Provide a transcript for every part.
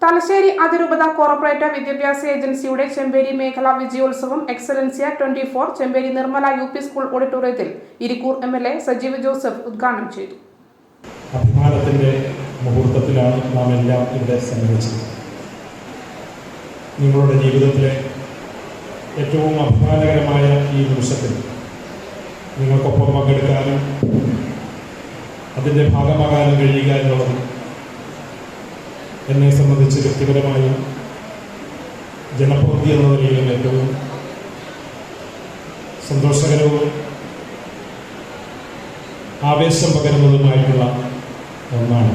തലശ്ശേരി അതിരൂപത കോർപ്പറേറ്റ് വിദ്യാഭ്യാസ ഏജൻസിയുടെ ചെമ്പേരി മേഖലാ വിജയോത്സവം Excellencia twenty four Chemperi Nirmala U P school ഓഡിറ്റോറിയത്തിൽ Irikkur M L A Sajeev Joseph ഉദ്ഘാടനം ചെയ്തു. അഭിമാനത്തിന്റെ മുഹൂർത്തത്തിലാണ് നാം എല്ലാം ഇവിടെ സമ്മേളിച്ചത് നിങ്ങളുടെ ജീവിതത്തിലെ ഏറ്റവും അഭിമാനകരമായ ഈ നിമിഷത്തിൽ നിങ്ങൾക്കൊപ്പം പങ്കെടുക്കാനും അതിന്റെ ഭാഗമാകാനും കഴിയുക എന്നുള്ളത് എന്നെ സംബന്ധിച്ച് വ്യക്തിപരമായും ജനപ്രതി എന്ന നിലയിലും ഏറ്റവും സന്തോഷകരവും ആവേശം പകരുന്നതുമായിട്ടുള്ള ഒന്നാണ്.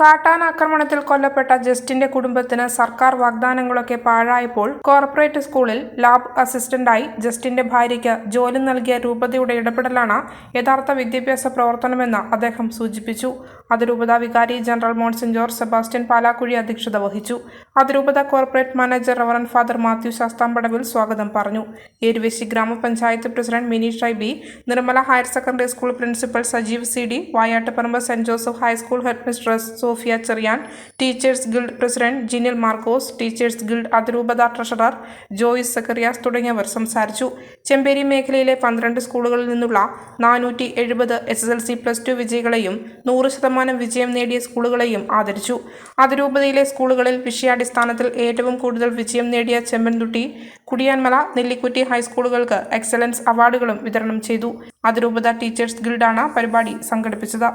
കാട്ടാൻ ആക്രമണത്തിൽ കൊല്ലപ്പെട്ട ജസ്റ്റിന്റെ കുടുംബത്തിന് സർക്കാർ വാഗ്ദാനങ്ങളൊക്കെ പാഴായപ്പോൾ കോർപ്പറേറ്റ് സ്കൂളിൽ ലാബ് അസിസ്റ്റന്റായി ജസ്റ്റിന്റെ ഭാര്യയ്ക്ക് ജോലി നൽകിയ രൂപതയുടെ ഇടപെടലാണ് യഥാർത്ഥ വിദ്യാഭ്യാസ പ്രവർത്തനമെന്ന് അദ്ദേഹം സൂചിപ്പിച്ചു. അതിരൂപത വികാരി general monsignor George Sebastian Palakuzhi അധ്യക്ഷത വഹിച്ചു. അതിരൂപത corporate manager reverend father Mathew Shasthampadavil സ്വാഗതം പറഞ്ഞു. Eruveshi gramapanchayat president Mini Shyby Nirmala higher secondary school principal Sajeev C D Vayattuparamba saint Joseph high school head mistress Sophia Cherian teachers guild president Jinil Markose teachers guild അതിരൂപത treasurer Joice Zacharias തുടങ്ങിയവർ സംസാരിച്ചു. ചെമ്പേരി മേഖലയിലെ പന്ത്രണ്ട് സ്കൂളുകളിൽ നിന്നുള്ള നാനൂറ്റി എഴുപത് S S L C plus two വിജയികളെയും നൂറ് ശതമാനം വിജയം നേടിയ സ്കൂളുകളെയും ആദരിച്ചു. അതിരൂപതയിലെ സ്കൂളുകളിൽ വിഷയാടിസ്ഥാനത്തിൽ ഏറ്റവും കൂടുതൽ വിജയം നേടിയ ചെമ്പൻതുട്ടി കുടിയാൻമല നെല്ലിക്കുറ്റി ഹൈസ്കൂളുകൾക്ക് എക്സലൻസ് അവാർഡുകളും വിതരണം ചെയ്തു. അതിരൂപത ടീച്ചേഴ്സ് ഗിൽഡാണ് പരിപാടി സംഘടിപ്പിച്ചത്.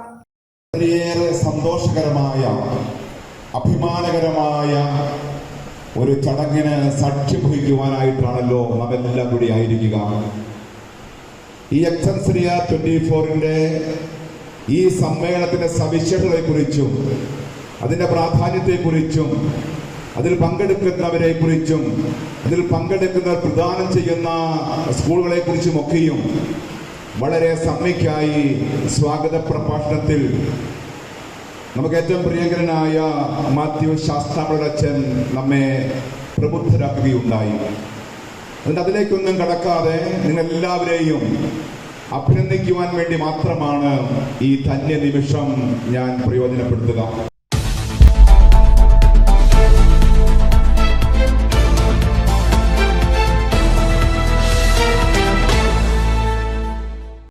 വളരെയേറെ സന്തോഷകരമായ അഭിമാനകരമായ ഒരു ചടങ്ങിന് സാക്ഷ്യം വഹിക്കുവാനായിട്ടാണല്ലോ നാം എല്ലാം കൂടി ആയിരിക്കുക. ഈ എക്സൻസറിയ ട്വന്റി ഫോറിന്റെ ഈ സമ്മേളനത്തിന്റെ സവിശേഷതയെക്കുറിച്ചും അതിന്റെ പ്രാധാന്യത്തെക്കുറിച്ചും അതിൽ പങ്കെടുക്കുന്നവരെ കുറിച്ചും അതിൽ പങ്കെടുക്കുന്നവർ പ്രദാനം ചെയ്യുന്ന സ്കൂളുകളെ കുറിച്ചും ഒക്കെയും വളരെ സമ്മയ്ക്കായി സ്വാഗത പ്രഭാഷണത്തിൽ നമുക്ക് ഏറ്റവും പ്രിയങ്കരനായ മാത്യു ശാസ്താമയുടെ അച്ഛൻ നമ്മെ പ്രബുദ്ധരാക്കുകയുണ്ടായി. അതുകൊണ്ട് അതിലേക്കൊന്നും കടക്കാതെ നിങ്ങളെല്ലാവരെയും അഭിനന്ദിക്കുവാൻ വേണ്ടി മാത്രമാണ് ഈ ധന്യ നിമിഷം ഞാൻ പ്രയോജനപ്പെടുത്തുക.